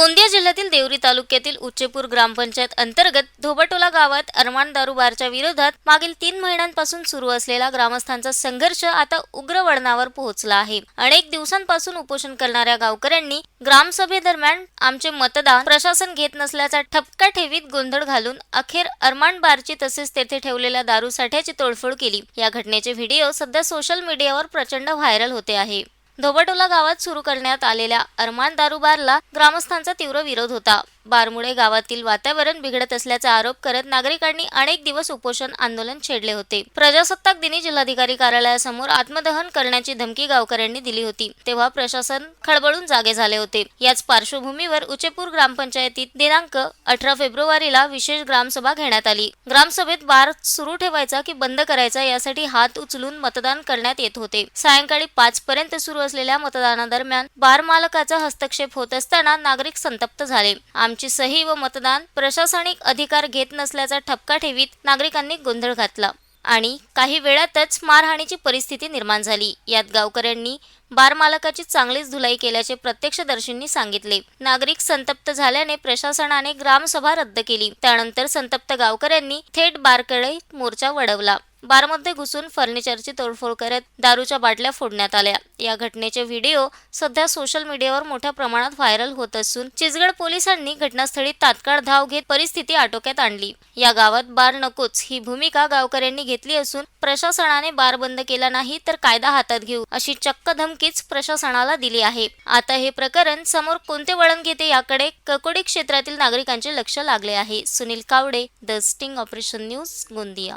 गोंदिया जिल्ह्यातील देवरी तालुक्यातील उच्चेपूर ग्रामपंचायत अंतर्गत धोबटोला गावात अरमान दारुबारच्या विरोधात मागील तीन महिन्यांपासून सुरू असलेला ग्रामस्थांचा संघर्ष आता उग्र वळणावर पोहोचला आहे. अनेक दिवसांपासून उपोषण करणाऱ्या गावकऱ्यांनी ग्रामसभेदरम्यान आमचे मतदान प्रशासन घेत नसल्याचा ठपका ठेवीत गोंधळ घालून अखेर अरमान बारची तसेच तेथे ठेवलेल्या दारू साठ्याची तोडफोड केली. या घटनेचे व्हिडिओ सध्या सोशल मीडियावर प्रचंड व्हायरल होते आहे. धोबटोला गावात सुरू करण्यात आलेल्या अरमान दारुबारला ग्रामस्थांचा तीव्र विरोध होता. बारमुळे गावातील वातावरण बिघडत असल्याचा आरोप करत नागरिकांनी अनेक दिवस उपोषण आंदोलन छेडले होते. प्रजासत्ताक दिनी जिल्हाधिकारी कार्यालयासमोर आत्मदहन करण्याची धमकी गावकऱ्यांनी दिली होती. तेव्हा प्रशासन खळबळून जागे झाले होते. याच पार्श्वभूमीवर उचेपूर ग्रामपंचायतीत दिनांक अठरा फेब्रुवारीला विशेष ग्रामसभा घेण्यात आली. ग्रामसभेत बार सुरू ठेवायचा की बंद करायचा यासाठी हात उचलून मतदान करण्यात येत होते. सायंकाळी पाच पर्यंत सुरू असलेल्या मतदानादरम्यान बार मालकाचा हस्तक्षेप होत असताना नागरिक संतप्त झाले. आमची सही व मतदान प्रशासनिक अधिकार घेत नसल्याचा ठपका ठेवीत नागरिकांनी गोंधळ घातला. आणि काही वेळातच मारहाणीची परिस्थिती निर्माण झाली. यात गावकऱ्यांनी बार मालकाची चांगलीच धुलाई केल्याचे प्रत्यक्षदर्शींनी सांगितले. नागरिक संतप्त झाल्याने प्रशासनाने ग्रामसभा रद्द केली. त्यानंतर संतप्त गावकऱ्यांनी थेट बारकडे मोर्चा वळवला. बारमध्ये घुसून फर्निचरची तोडफोड करत दारूच्या बाटल्या फोडण्यात आल्या. या घटनेचे व्हिडिओ सध्या सोशल मीडियावर मोठ्या प्रमाणात व्हायरल होत असून चिचगड पोलिसांनी घटनास्थळी तात्काळ धाव घेत परिस्थिती आटोक्यात आणली. या गावात बार नकोच ही भूमिका गावकऱ्यांनी घेतली असून प्रशासनाने बार बंद केला नाही तर कायदा हातात घेऊ अशी चक्क धमकीच प्रशासनाला दिली आहे. आता हे प्रकरण समोर कोणते वळण घेते याकडे ककोडी क्षेत्रातील नागरिकांचे लक्ष लागले आहे. Sunil Kawade the sting operation news Gondia.